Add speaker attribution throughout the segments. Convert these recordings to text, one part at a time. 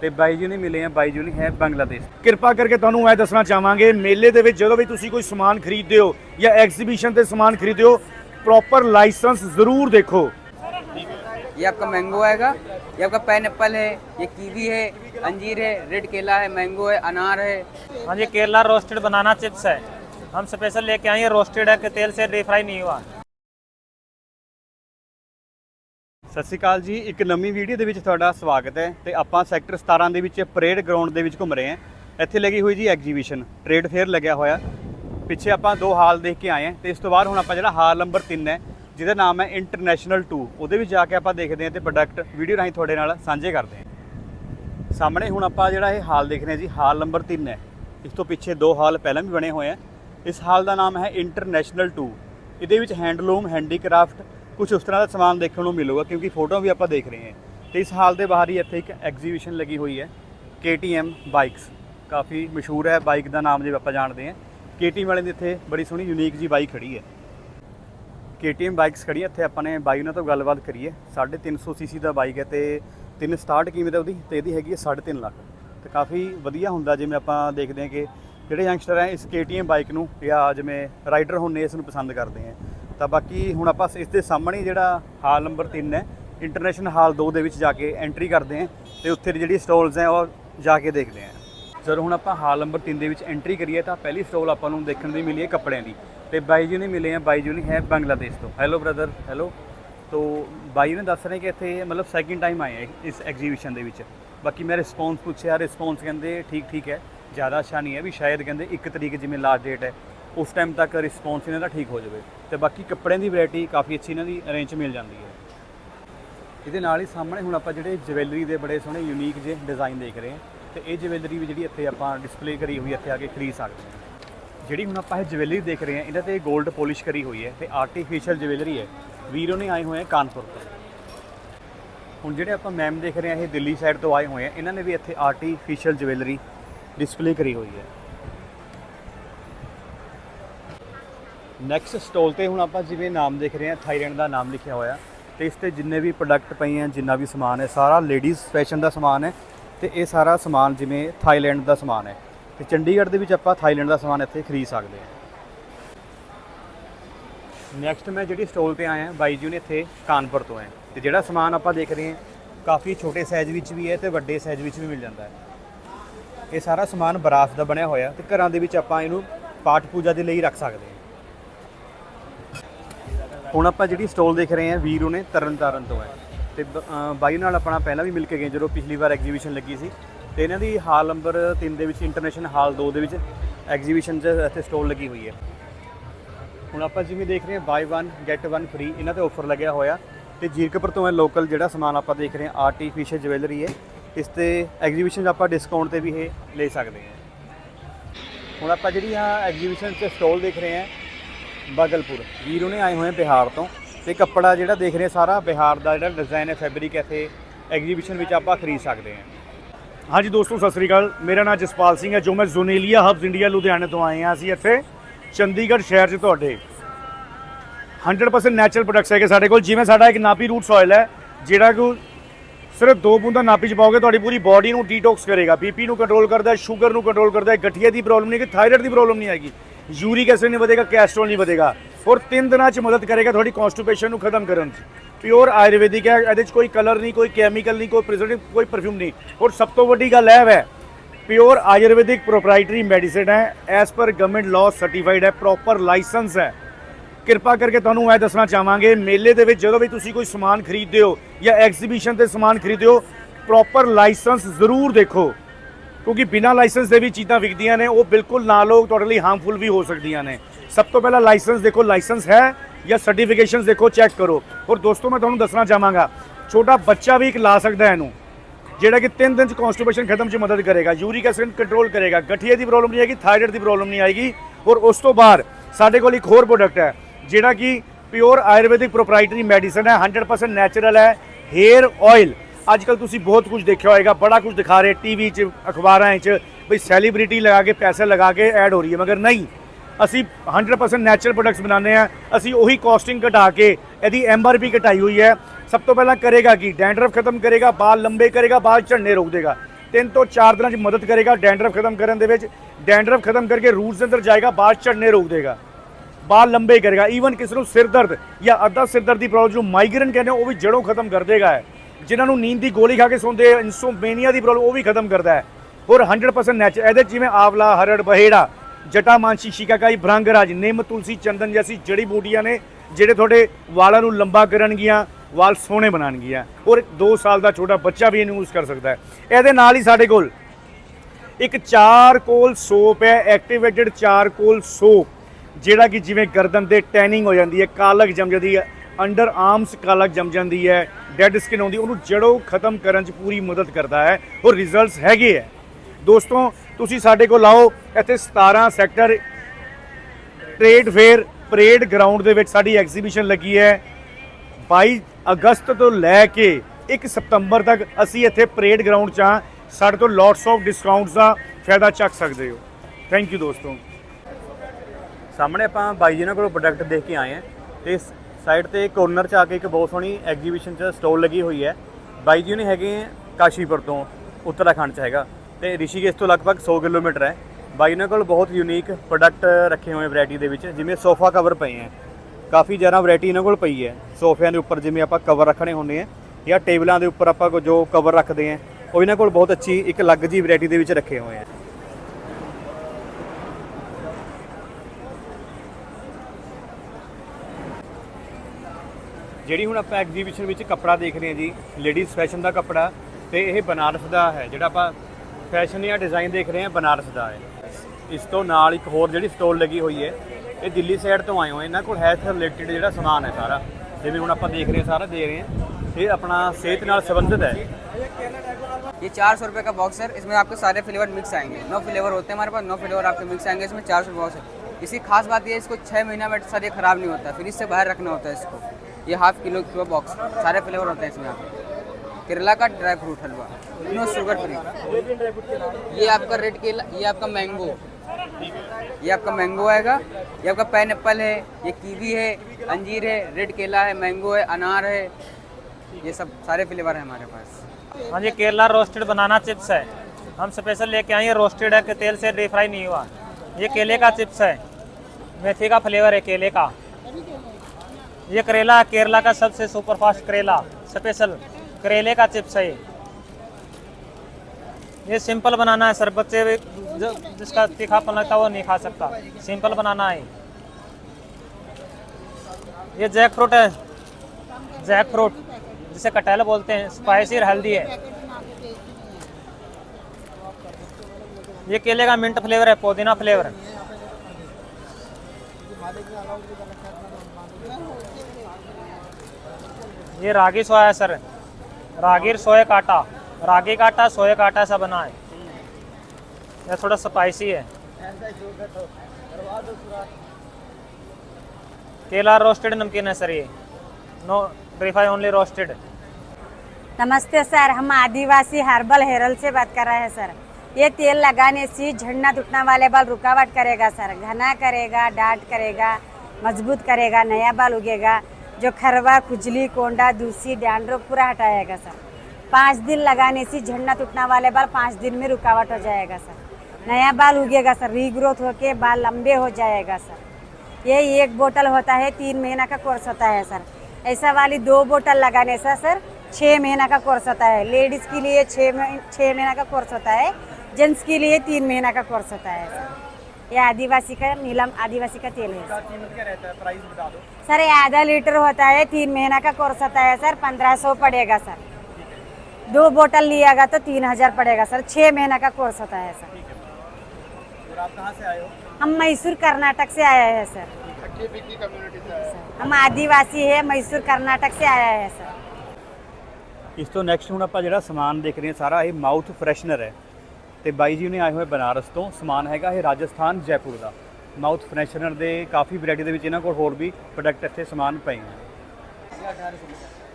Speaker 1: ਤੇ ਬਾਈ ਜੀ ਨੇ ਮਿਲੇ ਆ ਬਾਈ ਜੀ ਨੇ ਹੈ ਬੰਗਲਾਦੇਸ਼ ਕਿਰਪਾ ਕਰਕੇ ਤੁਹਾਨੂੰ ਇਹ ਦੱਸਣਾ ਚਾਹਾਂਗੇ ਮੇਲੇ ਦੇ ਵਿੱਚ ਜਦੋਂ ਵੀ ਤੁਸੀਂ ਕੋਈ ਸਮਾਨ ਖਰੀਦਦੇ ਹੋ ਜਾਂ ਐਗਜ਼ੀਬਿਸ਼ਨ ਤੇ ਸਮਾਨ ਖਰੀਦਦੇ ਹੋ ਪ੍ਰੋਪਰ ਲਾਇਸੈਂਸ ਜ਼ਰੂਰ ਦੇਖੋ
Speaker 2: ये आपका मैंगो आएगा ये आपका पाइन है ये कीवी है अंजीर है रेड केला है मैंगो है अनार है
Speaker 3: हाँ जी केरला रोस्टेड बनाना चिप्स है हम स्पेशल लेके आए हैं रोस्टेड है कि तेल से डीप फ्राई नहीं हुआ
Speaker 1: ਸਤਿ ਸ਼੍ਰੀ ਅਕਾਲ ਜੀ, ਇੱਕ ਨਵੀਂ ਵੀਡੀਓ ਦੇ ਵਿੱਚ ਤੁਹਾਡਾ ਸਵਾਗਤ ਹੈ ਤੇ ਆਪਾਂ ਸੈਕਟਰ 17 ਦੇ ਵਿੱਚ ਪਰੇਡ ਗਰਾਊਂਡ ਦੇ ਵਿੱਚ ਘੁੰਮ ਰਹੇ ਹਾਂ। ਇੱਥੇ ਲੱਗੀ ਹੋਈ ਜੀ ਐਗਜੀਬਿਸ਼ਨ ਟ੍ਰੇਡ ਫੇਅਰ ਲੱਗਿਆ ਹੋਇਆ। ਪਿੱਛੇ ਆਪਾਂ ਦੋ ਹਾਲ ਦੇਖ ਕੇ ਆਏ ਹਾਂ ਤੇ ਇਸ ਤੋਂ ਬਾਅਦ ਹੁਣ ਆਪਾਂ ਜਿਹੜਾ ਹਾਲ ਨੰਬਰ 3 ਹੈ, ਜਿਹਦਾ ਨਾਮ ਹੈ ਇੰਟਰਨੈਸ਼ਨਲ 2 ਉਹਦੇ ਵਿੱਚ ਜਾ ਕੇ ਆਪਾਂ ਦੇਖਦੇ ਹਾਂ ਤੇ ਪ੍ਰੋਡਕਟ ਵੀਡੀਓ ਰਾਹੀਂ ਤੁਹਾਡੇ ਨਾਲ ਸਾਂਝੇ ਕਰਦੇ ਹਾਂ। ਸਾਹਮਣੇ ਹੁਣ ਆਪਾਂ ਜਿਹੜਾ ਇਹ ਹਾਲ ਦੇਖ ਰਹੇ ਹਾਂ ਜੀ, ਹਾਲ ਨੰਬਰ 3 ਹੈ। ਇਸ ਤੋਂ ਪਿੱਛੇ ਦੋ ਹਾਲ ਪਹਿਲਾਂ ਵੀ ਬਣੇ ਹੋਏ ਆ ਇਸ ਹਾਲ ਦਾ ਨਾਮ ਹੈ ਇੰਟਰਨੈਸ਼ਨਲ 2 ਇਹਦੇ ਵਿੱਚ ਹੈਂਡਲੂਮ ਹੈਂਡੀਕ੍ਰਾਫਟ ਕੁਝ ਉਸ ਤਰ੍ਹਾਂ ਦਾ ਸਮਾਨ ਦੇਖਣ ਨੂੰ ਮਿਲੂਗਾ, ਕਿਉਂਕਿ ਫੋਟੋ ਵੀ ਆਪਾਂ ਦੇਖ ਰਹੇ ਹਾਂ। ਤੇ ਇਸ ਹਾਲ ਦੇ ਬਾਹਰ ਹੀ ਇੱਥੇ ਇੱਕ ਐਗਜ਼ੀਬਿਸ਼ਨ ਲੱਗੀ ਹੋਈ ਹੈ KTM ਬਾਈਕਸ ਕਾਫੀ ਮਸ਼ਹੂਰ ਹੈ ਬਾਈਕ ਦਾ ਨਾਮ ਜੇ ਆਪਾਂ ਜਾਣਦੇ ਹਾਂ। KTM ਵਾਲੇ ਦੀ ਇੱਥੇ ਬੜੀ ਸੋਹਣੀ ਯੂਨੀਕ ਜੀ ਬਾਈਕ ਖੜੀ ਹੈ। KTM ਬਾਈਕਸ ਖੜੀ ਹੈ ਇੱਥੇ ਆਪਾਂ ਨੇ ਬਾਈ ਉਹਨਾਂ ਤੋਂ ਗੱਲਬਾਤ ਕਰੀਏ 350 ਸੀਸੀ ਦਾ ਬਾਈਕ ਹੈ ਤੇ ਤਿੰਨ ਸਟਾਰਟ ਕੀਮਤ ਹੈ ਉਹਦੀ, ਤੇ ਇਹਦੀ ਹੈਗੀ ਹੈ 3.5 ਲੱਖ। ਤੇ ਕਾਫੀ ਵਧੀਆ ਹੁੰਦਾ ਜਿਵੇਂ ਆਪਾਂ ਦੇਖਦੇ ਹਾਂ ਕਿ ਜਿਹੜੇ ਯੰਗਸਟਰ ਹੈ, ਇਸ KTM ਬਾਈਕ ਨੂੰ ਜਾਂ ਜਿਵੇਂ ਰਾਈਡਰ ਹੁੰਨੇ ਇਸ ਨੂੰ ਪਸੰਦ ਕਰਦੇ ਆ। ਤਾਂ ਬਾਕੀ ਹੁਣ ਆਪਾਂ ਇਸ ਦੇ ਸਾਹਮਣੇ ਜਿਹੜਾ ਹਾਲ ਨੰਬਰ 3 ਹੈ ਇੰਟਰਨੈਸ਼ਨਲ ਹਾਲ 2 ਦੇ ਵਿੱਚ ਜਾ ਕੇ ਐਂਟਰੀ ਕਰਦੇ ਹਾਂ ਤੇ ਉੱਥੇ ਦੀ ਜਿਹੜੀ ਸਟਾਲਸ ਹੈ ਉਹ ਜਾ ਕੇ ਦੇਖਦੇ ਆ ਜਦੋਂ ਹੁਣ ਆਪਾਂ ਹਾਲ ਨੰਬਰ 3 ਦੇ ਵਿੱਚ ਐਂਟਰੀ ਕਰੀਏ ਤਾਂ ਪਹਿਲੀ ਸਟਾਲ ਆਪਾਂ ਨੂੰ ਦੇਖਣ ਦੀ ਮਿਲੀ ਹੈ ਕੱਪੜਿਆਂ ਦੀ ਤੇ ਬਾਈ ਜੀ ਨੇ ਮਿਲੇ ਆ ਬਾਈ ਜੀ ਨੇ ਹੈ ਬੰਗਲਾਦੇਸ਼ ਤੋਂ। ਹੈਲੋ ਬ੍ਰਦਰ ਹੈਲੋ ਤੋ ਬਾਈ ਨੇ ਦੱਸ ਰਹੇ ਕਿ ਇੱਥੇ ਮਤਲਬ ਸੈਕਿੰਡ ਟਾਈਮ ਆਏ ਆ ਇਸ ਐਗਜ਼ੀਬਿਸ਼ਨ ਦੇ ਵਿੱਚ। ਬਾਕੀ ਮੈਂ ਰਿਸਪੌਂਸ ਪੁੱਛਿਆ ਰਿਸਪੌਂਸ ਕਹਿੰਦੇ ਠੀਕ ਠੀਕ ਹੈ, ਜ਼ਿਆਦਾ ਅੱਛਾ ਨਹੀਂ ਹੈ, ਵੀ ਸ਼ਾਇਦ ਕਹਿੰਦੇ 1 ਤਰੀਕ ਜਿਵੇਂ ਲਾਸਟ ਡੇਟ ਹੈ। ਉਸ ਟਾਈਮ ਤੱਕ ਰਿਸਪੌਂਸ ਇਹਨਾਂ ਦਾ ਠੀਕ ਹੋ ਜਾਵੇ ਤੇ ਬਾਕੀ ਕੱਪੜਿਆਂ ਦੀ ਵੈਰਾਈਟੀ ਕਾਫੀ ਅੱਛੀ ਇਹਨਾਂ ਦੀ ਰੇਂਜ 'ਚ ਮਿਲ ਜਾਂਦੀ ਹੈ। ਇਹਦੇ ਨਾਲ ਹੀ ਸਾਹਮਣੇ ਹੁਣ ਆਪਾਂ ਜਿਹੜੇ ਜਵੈਲਰੀ ਦੇ ਬੜੇ ਸੋਹਣੇ ਯੂਨੀਕ ਜਿਹੇ ਡਿਜ਼ਾਈਨ ਦੇਖ ਰਹੇ ਹਾਂ ਤੇ ਇਹ ਜਵੈਲਰੀ ਵੀ ਜਿਹੜੀ ਇੱਥੇ ਆਪਾਂ ਡਿਸਪਲੇ ਕਰੀ ਹੋਈ ਇੱਥੇ ਆ ਕੇ ਖਰੀਦ ਸਕਦੇ ਹਾਂ। ਜਿਹੜੀ ਹੁਣ ਆਪਾਂ ਇਹ ਜਵੈਲਰੀ ਦੇਖ ਰਹੇ ਹਾਂ ਇਹਨਾਂ ਤੇ 골ਡ ਪੋਲਿਸ਼ ਕਰੀ ਹੋਈ ਹੈ ਤੇ ਆਰਟੀਫੀਸ਼ੀਅਲ ਜਵੈਲਰੀ ਹੈ। ਵੀਰੋ ਨੇ ਆਏ ਹੋਏ ਆ ਕਾਨਪੁਰ ਤੋਂ। ਹੁਣ ਜਿਹੜੇ ਆਪਾਂ ਮੈਮ ਦੇਖ ਰਹੇ ਹਾਂ, ਇਹ ਦਿੱਲੀ ਸਾਈਡ ਤੋਂ ਆਏ ਹੋਏ ਆ, ਇਹਨਾਂ ਨੇ ਵੀ ਇੱਥੇ ਆਰਟੀਫੀਸ਼ੀਅਲ ਜਵੈਲਰੀ ਡਿਸਪਲੇ ਕਰੀ ਹੋਈ ਹੈ। ਨੈਕਸਟ ਸਟਾਲ ਤੇ ਹੁਣ ਆਪਾਂ ਜਿਵੇਂ ਨਾਮ ਦੇਖ ਰਹੇ ਹਾਂ ਥਾਈਲੈਂਡ ਦਾ ਨਾਮ ਲਿਖਿਆ ਹੋਇਆ। ਤੇ ਇਸ ਤੇ ਜਿੰਨੇ ਵੀ ਪ੍ਰੋਡਕਟ ਪਏ ਆ, ਜਿੰਨਾ ਵੀ ਸਮਾਨ ਹੈ, ਸਾਰਾ ਲੇਡੀਜ਼ ਫੈਸ਼ਨ ਦਾ ਸਮਾਨ ਹੈ ਤੇ ਇਹ ਸਾਰਾ ਸਮਾਨ ਜਿਵੇਂ ਥਾਈਲੈਂਡ ਦਾ ਸਮਾਨ ਹੈ। ਤੇ ਚੰਡੀਗੜ੍ਹ ਦੇ ਵਿੱਚ ਆਪਾਂ ਥਾਈਲੈਂਡ ਦਾ ਸਮਾਨ ਇੱਥੇ ਖਰੀਦ ਸਕਦੇ ਹਾਂ। ਨੈਕਸਟ ਮੈਂ ਜਿਹੜੀ ਸਟਾਲ ਤੇ ਆਇਆ, ਬਾਈ ਜੀ ਨੇ ਇੱਥੇ ਕਾਨਪੁਰ ਤੋਂ ਹੈ ਤੇ ਜਿਹੜਾ ਸਮਾਨ ਆਪਾਂ ਦੇਖ ਰਹੇ ਹਾਂ, ਕਾਫੀ ਛੋਟੇ ਸਾਈਜ਼ ਵਿੱਚ ਵੀ ਹੈ ਤੇ ਵੱਡੇ ਸਾਈਜ਼ ਵਿੱਚ ਵੀ ਮਿਲ ਜਾਂਦਾ ਹੈ। ਇਹ ਸਾਰਾ ਸਮਾਨ ਬਰਾਸ ਦਾ ਬਣਿਆ ਹੋਇਆ ਤੇ ਘਰਾਂ ਦੇ ਵਿੱਚ ਆਪਾਂ ਇਹਨੂੰ ਪਾਠ ਪੂਜਾ ਦੇ ਲਈ ਰੱਖ ਸਕਦੇ ਹਾਂ। ਹੁਣ ਆਪਾਂ ਜਿਹੜੀ ਸਟਾਲ ਦੇਖ ਰਹੇ ਹਾਂ, ਵੀਰ ਉਹਨੇ ਤਰਨ ਤਾਰਨ ਤੋਂ ਹੈ। ਤੇ ਬ- ਅਹ ਬਾਈ ਨਾਲ ਆਪਣਾ ਪਹਿਲਾਂ ਵੀ ਮਿਲ ਕੇ ਗਏ ਜਦੋਂ ਪਿਛਲੀ ਵਾਰ ਐਗਜ਼ੀਬਿਸ਼ਨ ਲੱਗੀ ਸੀ। ਤੇ ਇਹਨਾਂ ਦੀ ਹਾਲ ਨੰਬਰ 3 ਦੇ ਵਿੱਚ ਇੰਟਰਨੈਸ਼ਨਲ ਹਾਲ 2 ਦੇ ਵਿੱਚ ਐਗਜ਼ੀਬਿਸ਼ਨ 'ਚ ਇੱਥੇ ਸਟਾਲ ਲੱਗੀ ਹੋਈ ਹੈ। ਹੁਣ ਆਪਾਂ ਜਿਵੇਂ ਦੇਖ ਰਹੇ ਹਾਂ ਬਾਈ 1 ਗੈਟ 1 ਫ੍ਰੀ ਇਹਨਾਂ ਤੇ ਆਫਰ ਲੱਗਿਆ ਹੋਇਆ। ਤੇ ਜੀਰਕਪੁਰ ਤੋਂ ਹੈ ਲੋਕਲ ਜਿਹੜਾ ਸਮਾਨ ਆਪਾਂ ਦੇਖ ਰਹੇ ਹਾਂ ਆਰਟੀਫੀਸ਼ੀਅਲ ਜਵੈਲਰੀ ਹੈ। ਇਸ ਤੇ ਐਗਜ਼ੀਬਿਸ਼ਨ 'ਚ ਆਪਾਂ ਡਿਸਕਾਊਂਟ ਤੇ ਵੀ ਇਹ ਲੈ ਸਕਦੇ ਹਾਂ। ਹੁਣ ਆਪਾਂ ਜਿਹੜੀ ਆ ਐਗਜ਼ੀਬਿਸ਼ਨ 'ਚ ਸਟਾਲ ਦੇਖ ਰਹੇ ਹਾਂ ਬਾਗਲਪੁਰ। ਵੀਰ ਉਹਨੇ ਆਏ ਹੋਏ ਆ ਬਿਹਾਰ ਤੋਂ ਤੇ ਕੱਪੜਾ ਜਿਹੜਾ ਦੇਖ ਰਹੇ ਸਾਰਾ, ਬਿਹਾਰ ਦਾ ਜਿਹੜਾ ਡਿਜ਼ਾਈਨ ਹੈ ਫੈਬਰਿਕ ਇੱਥੇ ਐਗਜ਼ੀਬਿਸ਼ਨ ਵਿੱਚ ਆਪਾਂ ਖਰੀਦ ਸਕਦੇ ਹਾਂ। ਹਾਂਜੀ ਦੋਸਤੋ, ਸਤਿ ਸ੍ਰੀ ਅਕਾਲ। ਮੇਰਾ ਨਾਮ ਜਸਪਾਲ ਸਿੰਘ ਹੈ, ਜੋ ਮੈਂ ਜ਼ੋਨੇਲੀਆ ਹਬਸ ਇੰਡੀਆ ਲੁਧਿਆਣੇ ਤੋਂ ਆਏ ਹਾਂ ਅਸੀਂ ਇੱਥੇ, ਚੰਡੀਗੜ੍ਹ ਸ਼ਹਿਰ 'ਚ ਤੁਹਾਡੇ। 100% ਨੈਚੁਰਲ ਪ੍ਰੋਡਕਟਸ ਹੈਗੇ ਸਾਡੇ ਕੋਲ, ਜਿਵੇਂ ਸਾਡਾ ਇੱਕ ਨਾਪੀ ਰੂਟ ਸੋਇਲ ਹੈ, ਜਿਹੜਾ ਕਿ ਸਿਰਫ ਦੋ ਬੂੰਦਾਂ ਨਾਪੀ ਚ ਪਾਓਗੇ, ਤੁਹਾਡੀ ਪੂਰੀ ਬਾਡੀ ਨੂੰ ਡੀਟੌਕਸ ਕਰੇਗਾ ਬੀਪੀ ਨੂੰ ਕੰਟਰੋਲ ਕਰਦਾ ਹੈ ਸ਼ੂਗਰ ਨੂੰ ਕੰਟਰੋਲ ਕਰਦਾ ਹੈ ਗਠੀਏ ਦੀ ਪ੍ਰੋਬਲਮ ਨਹੀਂ ਕਿ ਥਾਇਰਾਇਡ ਦੀ ਪ੍ਰੋਬਲਮ ਨਹੀਂ ਆਏਗੀ ਯੂਰਿਕ ਐਸਿਡ ਨਹੀਂ ਵਧੇਗਾ ਕੈਸਟਰੋਲ ਨਹੀਂ ਵਧੇਗਾ। ਔਰ 3 ਦਿਨਾਂ ਚ ਮਦਦ ਕਰੇਗਾ ਤੁਹਾਡੀ ਕਨਸਟੀਪੇਸ਼ਨ ਨੂੰ ਖਤਮ ਕਰਨ ਚ। ਪਿਓਰ ਆਯੁਰਵੈਦਿਕ ਹੈ, ਇਹਦੇ ਚ ਕੋਈ ਕਲਰ ਨਹੀਂ, ਕੋਈ ਕੈਮੀਕਲ ਨਹੀਂ, ਕੋਈ ਪ੍ਰੀਜ਼ਰਵੇਟਿਵ ਕੋਈ ਪਰਫਿਊਮ ਨਹੀਂ। ਔਰ ਸਭ ਤੋਂ ਵੱਡੀ ਗੱਲ ਇਹ ਹੈ ਪਿਓਰ ਆਯੁਰਵੈਦਿਕ ਪ੍ਰੋਪਰਾਈਟਰੀ ਮੈਡੀਸਿਨ ਹੈ as per government law certified ਹੈ ਪ੍ਰੋਪਰ ਲਾਇਸੈਂਸ ਹੈ। ਕਿਰਪਾ ਕਰਕੇ ਤੁਹਾਨੂੰ ਇਹ ਦੱਸਣਾ ਚਾਹਾਂਗੇ, ਮੇਲੇ ਦੇ ਵਿੱਚ ਜਦੋਂ ਵੀ ਤੁਸੀਂ ਕੋਈ ਸਮਾਨ ਖਰੀਦਦੇ ਹੋ ਜਾਂ ਐਗਜ਼ੀਬਿਸ਼ਨ ਤੇ ਸਮਾਨ ਖਰੀਦਦੇ ਹੋ ਪ੍ਰੋਪਰ ਲਾਇਸੈਂਸ ਜ਼ਰੂਰ ਦੇਖੋ। ਕਿਉਂਕਿ ਬਿਨਾਂ ਲਾਇਸੈਂਸ ਦੇ ਵੀ ਚੀਜ਼ਾਂ ਵਿਕਦੀਆਂ ਨੇ, ਉਹ ਬਿਲਕੁਲ ਨਾ ਉਹ ਤੁਹਾਡੇ ਲਈ ਹਾਰਮਫੁਲ ਵੀ ਹੋ ਸਕਦੀਆਂ ਨੇ। ਸਭ ਤੋਂ ਪਹਿਲਾਂ ਲਾਇਸੈਂਸ ਦੇਖੋ, ਲਾਇਸੈਂਸ ਹੈ ਜਾਂ ਸਰਟੀਫਿਕੇਸ਼ਨਸ ਦੇਖੋ ਚੈੱਕ ਕਰੋ। ਔਰ ਦੋਸਤੋ, ਮੈਂ ਤੁਹਾਨੂੰ ਦੱਸਣਾ ਚਾਹਾਂਗਾ, ਛੋਟਾ ਬੱਚਾ ਵੀ ਇੱਕ ਲਾ ਸਕਦਾ ਇਹਨੂੰ, ਜਿਹੜਾ ਕਿ 3 ਦਿਨ ਚ ਕਨਸਟੀਪੇਸ਼ਨ ਖਤਮ ਚ ਮਦਦ ਕਰੇਗਾ ਯੂਰਿਕ ਐਸਿਡ ਕੰਟਰੋਲ ਕਰੇਗਾ। ਗਠੀਏ ਦੀ ਪ੍ਰੋਬਲਮ ਨਹੀਂ ਆਏਗੀ ਥਾਇਰਾਇਡ ਦੀ ਪ੍ਰੋਬਲਮ ਨਹੀਂ ਆਏਗੀ। ਔਰ ਉਸ ਤੋਂ ਬਾਅਦ ਸਾਡੇ ਕੋਲ ਇੱਕ ਹੋਰ ਪ੍ਰੋਡਕਟ ਹੈ, ਜਿਹੜਾ ਕਿ ਪਿਓਰ ਆਯੁਰਵੈਦਿਕ ਪ੍ਰੋਪਰਾਈਟਰੀ ਮੈਡੀਸਨ ਹੈ 100% ਨੈਚੁਰਲ ਹੈ ਹੇਅਰ ਆਇਲ ਅੱਜ ਕੱਲ ਤੁਸੀਂ ਬਹੁਤ ਕੁਝ ਦੇਖਿਆ ਹੋਏਗਾ ਬੜਾ ਕੁਝ ਦਿਖਾ ਰਹੇ ਟੀਵੀ 'ਚ ਅਖਬਾਰਾਂ 'ਚ ਬਈ ਸੈਲੀਬ੍ਰਿਟੀ ਲਗਾ ਕੇ ਪੈਸੇ ਲਗਾ ਕੇ ਐਡ ਹੋ ਰਹੀ ਹੈ ਮਗਰ ਨਹੀਂ। ਅਸੀਂ 100% ਨੈਚੁਰਲ ਪ੍ਰੋਡਕਟਸ ਬਣਾਉਂਦੇ ਆ ਅਸੀਂ ਉਹੀ ਕਾਸਟਿੰਗ ਘਟਾ ਕੇ ਇਹਦੀ ਐਮਆਰਪੀ ਘਟਾਈ ਹੋਈ ਹੈ। ਸਭ ਤੋਂ ਪਹਿਲਾਂ ਕਰੇਗਾ ਕੀ? ਡੈਂਡਰਫ ਖਤਮ ਕਰੇਗਾ ਬਾਲ ਲੰਬੇ ਕਰੇਗਾ ਬਾਲ ਝੜਨੇ ਰੋਕ ਦੇਗਾ।
Speaker 4: ਤਿੰਨ ਤੋਂ ਚਾਰ ਦਿਨਾਂ 'ਚ ਮਦਦ ਕਰੇਗਾ ਡੈਂਡਰਫ ਖਤਮ ਕਰਨ ਦੇ ਵਿੱਚ। ਡੈਂਡਰਫ ਖਤਮ ਕਰਕੇ ਰੂਟਸ ਦੇ ਅੰਦਰ ਜਾਏਗਾ ਬਾਲ ਝੜਨੇ ਰੋਕ ਦੇਗਾ। ਬਾਲ ਲੰਬੇ ਕਰੇਗਾ ਈਵਨ ਕਿਸੇ ਨੂੰ ਸਿਰ ਦਰਦ ਜਾਂ ਅੱਧਾ ਸਿਰ ਦਰਦ ਦੀ ਪ੍ਰੋਬਲਮ ਜੋ ਮਾਈਗ੍ਰੇਨ ਕਹਿੰਦੇ ਆ, ਉਹ ਵੀ ਜੜੋਂ ਖਤਮ ਕਰ ਦੇਗਾ। ਹੈ ਜਿਨ੍ਹਾਂ ਨੂੰ ਨੀਂਦ ਦੀ ਗੋਲੀ ਖਾ ਕੇ ਸੌਂਦੇ ਇਨਸੋਮੇਨੀਆ ਦੀ ਪ੍ਰੋਬਲਮ ਉਹ ਵੀ ਖਤਮ ਕਰਦਾ ਹੈ। ਔਰ 100% ਨੈਚਰ ਇਹਦੇ 'ਚ ਜਿਵੇਂ ਆਵਲਾ, ਹਰੜ, ਬਹੇੜਾ, ਜਟਾ, ਮਾਨਸੀ, ਸ਼ਿਕਾਕਾਈ, ਭ੍ਰੰਗਰਾਜ, ਨਿੰਮ, ਤੁਲਸੀ, ਚੰਦਨ ਜੈਸੀ ਜੜੀ ਬੂਟੀਆਂ ਨੇ ਜਿਹੜੇ ਤੁਹਾਡੇ ਵਾਲਾਂ ਨੂੰ ਲੰਬਾ ਕਰਨਗੀਆਂ, ਵਾਲ ਸੋਹਣੇ ਬਣਾਉਣਗੀਆਂ। ਔਰ 2 ਸਾਲ ਦਾ ਛੋਟਾ ਬੱਚਾ ਵੀ ਇਹਨੂੰ ਯੂਜ਼ ਕਰ ਸਕਦਾ ਹੈ। ਇਹਦੇ ਨਾਲ ਹੀ ਸਾਡੇ ਕੋਲ ਇੱਕ ਚਾਰਕੋਲ ਸੋਪ ਹੈ ਐਕਟੀਵੇਟਿਡ ਚਾਰਕੋਲ ਸੋਪ, ਜਿਹੜਾ ਕਿ ਜਿਵੇਂ ਗਰਦਨ ਦੇ ਟੈਨਿੰਗ ਹੋ ਜਾਂਦੀ ਹੈ, ਕਾਲਕ ਜੰਮ ਜਾਂਦੀ ਹੈ। ਅੰਡਰ ਆਰਮਸ ਕਾਲਕ ਜੰਮ ਜਾਂਦੀ ਹੈ, ਡੈਡ ਸਕਿਨ ਆਉਂਦੀ, ਉਹਨੂੰ ਜੜੋਂ ਖਤਮ ਕਰਨ 'ਚ ਪੂਰੀ ਮਦਦ ਕਰਦਾ ਹੈ ਔਰ ਰਿਜ਼ਲਟਸ ਹੈਗੇ ਹੈ। ਦੋਸਤੋ, ਤੁਸੀਂ ਸਾਡੇ ਕੋਲ ਆਓ, ਇੱਥੇ 17 sector trade fair parade ground ਦੇ ਵਿੱਚ ਸਾਡੀ ਐਗਜ਼ੀਬਿਸ਼ਨ ਲੱਗੀ ਹੈ। 22 ਅਗਸਤ ਤੋਂ ਲੈ ਕੇ 1 ਸਤੰਬਰ ਤੱਕ ਅਸੀਂ ਇੱਥੇ ਪਰੇਡ ਗਰਾਊਂਡ 'ਚ ਹਾਂ। ਸਾਡੇ ਤੋਂ ਲੋਟਸ ਆਫ ਡਿਸਕਾਊਂਟਸ ਦਾ ਫਾਇਦਾ ਚੱਕ ਸਕਦੇ ਹੋ। ਥੈਂਕ ਯੂ ਦੋਸਤੋ।
Speaker 1: ਸਾਹਮਣੇ ਆਪਾਂ ਬਾਈ ਜੀ ਨਾਲ ਕੋਲ ਪ੍ਰੋਡਕਟ ਦੇਖ ਕੇ ਆਏ ਆ ਤੇ ਸਾਈਡ ਤੇ ਕੋਰਨਰ 'ਚ ਆ ਕੇ ਇੱਕ ਬਹੁਤ ਸੋਹਣੀ ਐਗਜ਼ੀਬਿਸ਼ਨ 'ਚ ਸਟਾਲ ਲੱਗੀ ਹੋਈ ਹੈ। ਬਾਈ ਜੀ ਉਹਨੇ ਹੈਗੇ ਆ ਕਾਸ਼ੀਪੁਰ ਤੋਂ, ਉੱਤਰਾਖੰਡ 'ਚ ਹੈਗਾ। ਤੇ ਰਿਸ਼ੀਕੇਸ਼ ਤੋਂ ਲਗਭਗ 100 ਕਿਲੋਮੀਟਰ ਹੈ। ਬਾਈ ਉਹਨਾਂ ਕੋਲ ਬਹੁਤ ਯੂਨੀਕ ਪ੍ਰੋਡਕਟ ਰੱਖੇ ਹੋਏ ਵੈਰਾਈਟੀ ਦੇ ਵਿੱਚ, ਜਿਵੇਂ ਸੋਫਾ ਕਵਰ ਪਏ ਹੈ। ਕਾਫੀ ਜ਼ਿਆਦਾ ਵੈਰਾਈਟੀ ਇਹਨਾਂ ਕੋਲ ਪਈ ਹੈ। ਸੋਫਿਆਂ ਦੇ ਉੱਪਰ ਜਿਵੇਂ ਆਪਾਂ ਕਵਰ ਰੱਖਣੇ ਹੁੰਦੇ ਆ ਜਾਂ ਟੇਬਲਾਂ ਦੇ ਉੱਪਰ ਆਪਾਂ ਕੋ- ਜੋ ਕਵਰ ਰੱਖਦੇ ਆ ਉਹ ਇਹਨਾਂ ਕੋਲ ਬਹੁਤ ਅੱਛੀ ਇੱਕ ਅਲੱਗ ਜੀ ਵੈਰਾਈਟੀ ਦੇ ਵਿੱਚ ਰੱਖੇ ਹੋਏ ਆ ਜਿਹੜੀ ਹੁਣ ਆਪਾਂ ਐਗਜ਼ੀਬਿਸ਼ਨ ਵਿੱਚ ਕੱਪੜਾ ਦੇਖ ਰਹੇ ਹਾਂ ਜੀ ਲੇਡੀਜ਼ ਫੈਸ਼ਨ ਦਾ ਕੱਪੜਾ ਤੇ ਇਹ ਬਨਾਰਸ ਦਾ ਹੈ ਜਿਹੜਾ ਆਪਾਂ ਫੈਸ਼ਨ ਜਾਂ ਡਿਜ਼ਾਈਨ ਦੇਖ ਰਹੇ ਹਾਂ ਬਨਾਰਸ ਦਾ ਹੈ ਇਸ ਤੋਂ ਨਾਲ ਇੱਕ ਹੋਰ ਜਿਹੜੀ ਸਟੋਲ ਲੱਗੀ ਹੋਈ ਹੈ ਇਹ ਦਿੱਲੀ ਸਾਈਡ ਤੋਂ ਆਏ ਹੋਏ ਇਹਨਾਂ ਕੋਲ ਹੈਲਥ ਰਿਲੇਟਡ ਜਿਹੜਾ ਸਮਾਨ ਹੈ ਸਾਰਾ ਜਿਵੇਂ ਹੁਣ ਆਪਾਂ ਦੇਖ ਰਹੇ ਹਾਂ ਸਾਰਾ ਦੇ ਰਹੇ ਹਾਂ ਇਹ ਆਪਣਾ ਸਿਹਤ ਨਾਲ ਸੰਬੰਧਿਤ ਹੈ
Speaker 2: ये चार सौ रुपये का बॉक्स है इसमें आपके सारे फ्लेवर मिक्स आएंगे नौ फ्लेवर होते हैं हमारे पास नौ फ्लेवर आपके मिक्स आएंगे इसमें चार सौ बॉक्स है इसकी खास बात ये है इसको छः महीना में सर ये ख़राब नहीं होता फ्रिज से बाहर रखना होता है इसको ये हाफ़ किलो का बॉक्स सारे फ्लेवर होते हैं इसमें आपके केरला का dry fruit halwa no sugar free ये आपका रेड केला, ये आपका मैंगो ये आपका मैंगो आएगा, ये आपका पाइन है, ये कीवी है, अंजीर है रेड केला है मैंगो है, अनार है, ये सब सारे फ्लेवर हैं हमारे पास।
Speaker 3: हाँ जी, केरला रोस्टेड बनाना चिप्स है। हम स्पेशल लेके आए हैं रोस्टेड है, कि तेल से डीप फ्राई नहीं हुआ। ये केले का चिप्स है। मेथी का फ्लेवर है, केले का। ये करेला, केरला का सबसे सुपर फास्ट करेला स्पेशल करेले का चिप्स है ये। ये सिंपल बनाना है सर, बच्चे जो जिसका तीखापन लगता है वो नहीं खा सकता। सिंपल बनाना है ये। जैक फ्रूट है। जैक फ्रूट जिसे कटहल बोलते हैं स्पाइसी और हेल्दी है। ये केले का मिंट फ्लेवर है, पुदीना फ्लेवर ये रागी सोया सर रागीर सोए का आटा रागी का आटा सोए का आटा सा बना है। यह थोड़ा स्पाइसी है। केला रोस्टेड नमकीन है सर ये। नो रिफाई ओनली रोस्टेड
Speaker 5: नमस्ते सर, हम आदिवासी हर्बल हेरल से बात कर रहे हैं सर। ये तेल लगाने से झड़ना टूटना वाले बाल रुकावट करेगा सर। घना करेगा, डांट करेगा, मज़बूत करेगा, नया बाल उगेगा। जो खरवा, खुजली, कोंडा, दूसी डैंड्रो पूरा हटाएगा सर। पाँच दिन लगाने से झंडा टूटना वाले बाल पाँच दिन में रुकावट हो जाएगा सर। नया बाल उगेगा सर रीग्रोथ होके बाल लंबे हो जाएगा सर। ये एक बोतल होता है, तीन महीना का कोर्स होता है सर। ऐसा वाली दो बोतल लगाने से सर छः महीना का कोर्स होता है। लेडीज़ के लिए छः छः महीना का कोर्स होता है जेंट्स के लिए तीन महीना का कोर्स होता है सर। ये आदिवासी का नीलम आदिवासी का तेल है सर।
Speaker 1: कीमत क्या रहता है प्राइस बता दो
Speaker 5: सर ये आधा लीटर होता है तीन महीना का कोर्स होता है सर पंद्रह सौ पड़ेगा सर दो बोतल लियागा तो तीन हजार पड़ेगा सर छः महीना का कोर्स होता है सर
Speaker 1: और आप कहाँ से आए हो
Speaker 5: हम मैसूर कर्नाटक से आए हैं सर हम आदिवासी है मैसूर कर्नाटक से आया है सर
Speaker 1: ਇਸ ਤੋਂ ਨੈਕਸਟ ਹੁਣ ਆਪਾਂ ਜਿਹੜਾ ਸਮਾਨ ਦੇਖ ਰਹੇ ਹਾਂ ਸਾਰਾ ਇਹ ਮਾਊਥ ਫਰੈਸ਼ਨਰ ਹੈ ਤੇ ਬਾਈ ਜੀ ਨੇ ਆਏ ਹੋਏ ਬਨਾਰਸ ਤੋਂ। ਸਮਾਨ ਹੈਗਾ ਇਹ ਰਾਜਸਥਾਨ ਜੈਪੁਰ ਦਾ। ਮਾਊਥ ਫਰੈਸ਼ਨਰ ਦੇ ਕਾਫੀ ਵੈਰਾਈਟੀ ਦੇ ਵਿੱਚ ਇਹਨਾਂ ਕੋਲ ਹੋਰ ਵੀ ਪ੍ਰੋਡਕਟ ਇੱਥੇ ਸਮਾਨ ਪਏ ਹਨ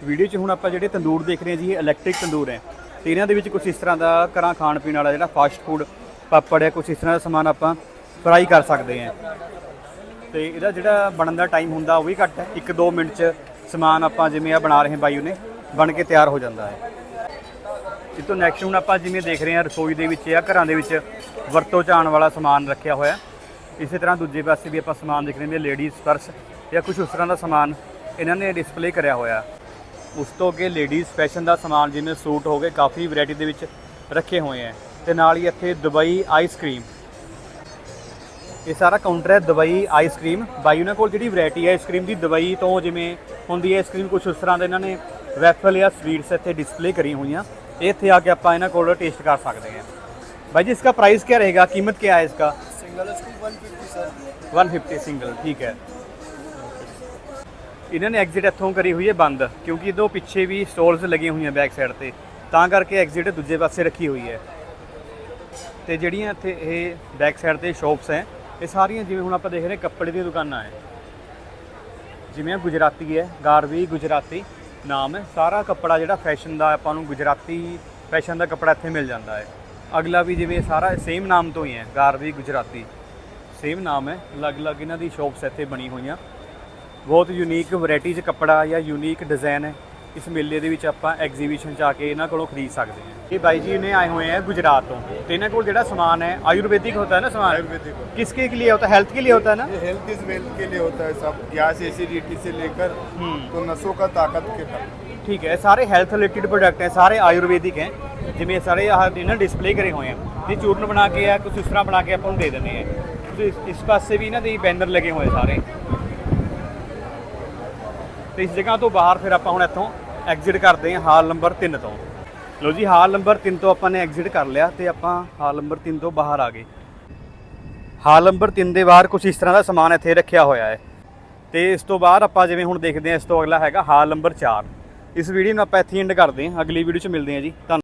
Speaker 1: ਵੀਡੀਓ 'ਚ ਹੁਣ ਆਪਾਂ ਜਿਹੜੇ ਤੰਦੂਰ ਦੇਖ ਰਹੇ ਹਾਂ ਜੀ, ਇਹ ਇਲੈਕਟ੍ਰਿਕ ਤੰਦੂਰ ਹੈ। ਤੇ ਇਹਨਾਂ ਦੇ ਵਿੱਚ ਕੁਝ ਇਸ ਤਰ੍ਹਾਂ ਦਾ ਘਰਾਂ ਖਾਣ ਪੀਣ ਵਾਲਾ ਜਿਹੜਾ ਫਾਸਟ ਫੂਡ ਪਾਪੜ ਹੈ ਕੁਝ ਇਸ ਤਰ੍ਹਾਂ ਦਾ ਸਮਾਨ ਆਪਾਂ ਫਰਾਈ ਕਰ ਸਕਦੇ ਹਾਂ। ਤੇ ਇਹਦਾ ਜਿਹੜਾ ਬਣਨ ਦਾ ਟਾਈਮ ਹੁੰਦਾ ਉਹ ਵੀ ਘੱਟ ਹੈ। 1-2 ਮਿੰਟ 'ਚ ਸਮਾਨ ਆਪਾਂ ਜਿਵੇਂ ਆ ਬਣਾ ਰਹੇ ਹਾਂ ਬਾਈ ਉਹਨੇ, ਬਣ ਕੇ ਤਿਆਰ ਹੋ ਜਾਂਦਾ ਹੈ। ਇਸ ਤੋਂ ਨੈਕਸਟ ਹੁਣ ਆਪਾਂ ਜਿਵੇਂ ਦੇਖ ਰਹੇ ਹਾਂ ਰਸੋਈ ਦੇ ਵਿੱਚ ਜਾਂ ਘਰਾਂ ਦੇ ਵਿੱਚ ਵਰਤੋਂ ਚ ਆਉਣ ਵਾਲਾ ਸਮਾਨ ਰੱਖਿਆ ਹੋਇਆ। ਇਸੇ ਤਰ੍ਹਾਂ ਦੂਜੇ ਪਾਸੇ ਵੀ ਆਪਾਂ ਸਮਾਨ ਦੇਖ ਰਹੇ ਹਾਂ ਲੇਡੀਜ਼ ਪਰਸ ਜਾਂ ਕੁਝ ਉਸ ਤਰ੍ਹਾਂ ਦਾ ਸਮਾਨ ਇਹਨਾਂ ਨੇ ਡਿਸਪਲੇ ਕਰਿਆ ਹੋਇਆ। ਉਸ ਤੋਂ ਅੱਗੇ ਲੇਡੀਜ਼ ਫੈਸ਼ਨ ਦਾ ਸਮਾਨ ਜਿਵੇਂ ਸੂਟ ਹੋ ਗਏ, ਕਾਫੀ ਵੈਰਾਈਟੀ ਦੇ ਵਿੱਚ ਰੱਖੇ ਹੋਏ ਆ ਤੇ ਨਾਲ ਹੀ ਇੱਥੇ ਦੁਬਈ ਆਈਸਕ੍ਰੀਮ ਇਹ ਸਾਰਾ ਕਾਊਂਟਰ ਹੈ ਦੁਬਈ ਆਈਸਕ੍ਰੀਮ ਬਾਈ ਉਹਨਾਂ ਕੋਲ ਜਿਹੜੀ ਵੈਰਾਈਟੀ ਹੈ ਆਈਸਕ੍ਰੀਮ ਦੀ, ਦੁਬਈ ਤੋਂ ਜਿਵੇਂ ਹੁੰਦੀ ਹੈ ਆਈਸਕ੍ਰੀਮ ਕੁਝ ਉਸ ਤਰ੍ਹਾਂ ਦੇ ਇਹਨਾਂ ਨੇ ਵੈਫਲ ਜਾਂ ਸਵੀਟਸ ਇੱਥੇ ਡਿਸਪਲੇ ਕਰੀ ਹੋਈਆਂ। ਇੱਥੇ ਆ ਕੇ ਆਪਾਂ ਇਹਨਾਂ ਕੋਲ ਟੇਸਟ ਕਰ ਸਕਦੇ ਹਾਂ भाई जी इसका प्राइस क्या रहेगा कीमत क्या है इसका
Speaker 6: सिंगल स्कूप 150 सर
Speaker 1: 150 ਸਿੰਗਲ ਠੀਕ ਹੈ ਇਹਨਾਂ ਨੇ ਐਗਜ਼ਿਟ ਇੱਥੋਂ ਕਰੀ ਹੋਈ ਹੈ ਬੰਦ ਕਿਉਂਕਿ ਇਹਦੋਂ ਪਿੱਛੇ ਵੀ ਸਟੋਲਸ ਲੱਗੀਆਂ ਹੋਈਆਂ ਬੈਕ ਸਾਈਡ ਤੇ ਤਾਂ ਕਰਕੇ ਐਗਜ਼ਿਟ ਦੂਜੇ ਪਾਸੇ ਰੱਖੀ ਹੋਈ ਹੈ ਤੇ ਜਿਹੜੀਆਂ ਇੱਥੇ ਇਹ ਬੈਕ ਸਾਈਡ ਤੇ ਸ਼ਾਪਸ ਹੈ ਇਹ ਸਾਰੀਆਂ ਜਿਵੇਂ ਹੁਣ ਆਪਾਂ ਦੇਖ ਰਹੇ ਹਾਂ ਕੱਪੜੇ ਦੀਆਂ ਦੁਕਾਨਾਂ ਹੈ ਜਿਵੇਂ ਆਹ ਗੁਜਰਾਤੀ ਹੈ ਗਾਰਵੀ ਗੁਜਰਾਤੀ ਨਾਮ ਹੈ। ਸਾਰਾ ਕੱਪੜਾ ਜਿਹੜਾ ਫੈਸ਼ਨ ਦਾ ਆਪਾਂ ਨੂੰ ਗੁਜਰਾਤੀ ਫੈਸ਼ਨ ਦਾ ਕੱਪੜਾ ਇੱਥੇ ਮਿਲ ਜਾਂਦਾ ਹੈ। ਅਗਲਾ ਵੀ ਜਿਵੇਂ ਸਾਰਾ ਸੇਮ ਨਾਮ ਤੋਂ ਹੀ ਹੈ ਗਾਰਵੀ ਗੁਜਰਾਤੀ। ਸੇਮ ਨਾਮ ਹੈ, ਅਲੱਗ-ਅਲੱਗ ਇਹਨਾਂ ਦੀ ਸ਼ਾਪਸ ਇੱਥੇ ਬਣੀ ਹੋਈਆਂ। ਬਹੁਤ ਯੂਨੀਕ ਵੈਰਾਈਟੀ 'ਚ ਕੱਪੜਾ ਜਾਂ ਯੂਨੀਕ ਡਿਜ਼ਾਈਨ ਹੈ। ਇਸ ਮੇਲੇ ਦੇ ਵਿੱਚ ਆਪਾਂ ਐਗਜ਼ੀਬਿਸ਼ਨ ਚ ਆ ਕੇ ਇਹਨਾਂ ਕੋਲੋਂ ਖਰੀਦ ਸਕਦੇ ਹਾਂ। ਇਹ ਬਾਈ ਜੀ ਨੇ ਆਏ ਹੋਏ ਹੈ ਗੁਜਰਾਤ ਤੋਂ ਤੇ ਇਹਨਾਂ ਕੋਲ ਜਿਹੜਾ ਸਮਾਨ है आयुर्वेदिक होता है ना सामान
Speaker 6: आयुर्वेदिक होता
Speaker 1: किसके के लिए होता है हेल्थ के लिए होता है ना
Speaker 6: है हेल्थ इज वेल्थ के लिए होता है सब गैस एसिडिटी से लेकर हम्म। तो नसों का ताकत
Speaker 1: ਠੀਕ ਹੈ ਸਾਰੇ ਹੈਲਥ ਰਿਲੇਟਿਡ ਪ੍ਰੋਡਕਟ ਹੈ ਸਾਰੇ ਆਯੁਰਵੈਦਿਕ ਹੈ। ਜਿਵੇਂ ਸਾਰੇ ਆਹ ਇਹਨਾਂ ਡਿਸਪਲੇ ਕਰੇ ਹੋਏ ਆ। ਇਹ ਚੂਰਨ ਬਣਾ ਕੇ ਆ ਕੁਝ ਇਸ ਤਰ੍ਹਾਂ ਬਣਾ ਕੇ ਆਪਾਂ ਨੂੰ ਦੇ ਦਿੰਦੇ ਆ। ਇਸ- ਇਸ ਪਾਸੇ ਵੀ ਇਹਨਾਂ ਦੇ ਬੈਨਰ ਲੱਗੇ ਹੋਏ ਸਾਰੇ। ਤੇ ਇਸ ਜਗ੍ਹਾ ਤੋਂ ਬਾਹਰ ਫਿਰ ਆਪਾਂ ਹੁਣ ਇੱਥੋਂ ਐਗਜ਼ਿਟ ਕਰਦੇ ਹਾਂ ਹਾਲ ਨੰਬਰ 3 ਤੋਂ। ਲੋ ਜੀ, ਹਾਲ ਨੰਬਰ 3 ਤੋਂ ਆਪਾਂ ਨੇ ਐਗਜ਼ਿਟ ਕਰ ਲਿਆ ਤੇ ਆਪਾਂ ਹਾਲ ਨੰਬਰ 3 ਤੋਂ ਬਾਹਰ ਆ ਗਏ। ਹਾਲ ਨੰਬਰ 3 ਦੇ ਬਾਹਰ ਕੁਝ ਇਸ ਤਰ੍ਹਾਂ ਦਾ ਸਮਾਨ ਇੱਥੇ ਰੱਖਿਆ ਹੋਇਆ ਹੈ। ਤੇ ਇਸ ਤੋਂ ਬਾਅਦ ਆਪਾਂ ਜਿਵੇਂ ਹੁਣ ਦੇਖਦੇ ਹਾਂ, ਇਸ ਤੋਂ ਅਗਲਾ ਹੈਗਾ ਹਾਲ ਨੰਬਰ 4 ਇਸ ਵੀਡੀਓ ਨੂੰ ਆਪਾਂ ਇੱਥੇ ਐਂਡ ਕਰਦੇ ਹਾਂ। ਅਗਲੀ ਵੀਡੀਓ 'ਚ ਮਿਲਦੇ ਹਾਂ ਜੀ। ਧੰਨਵਾਦ।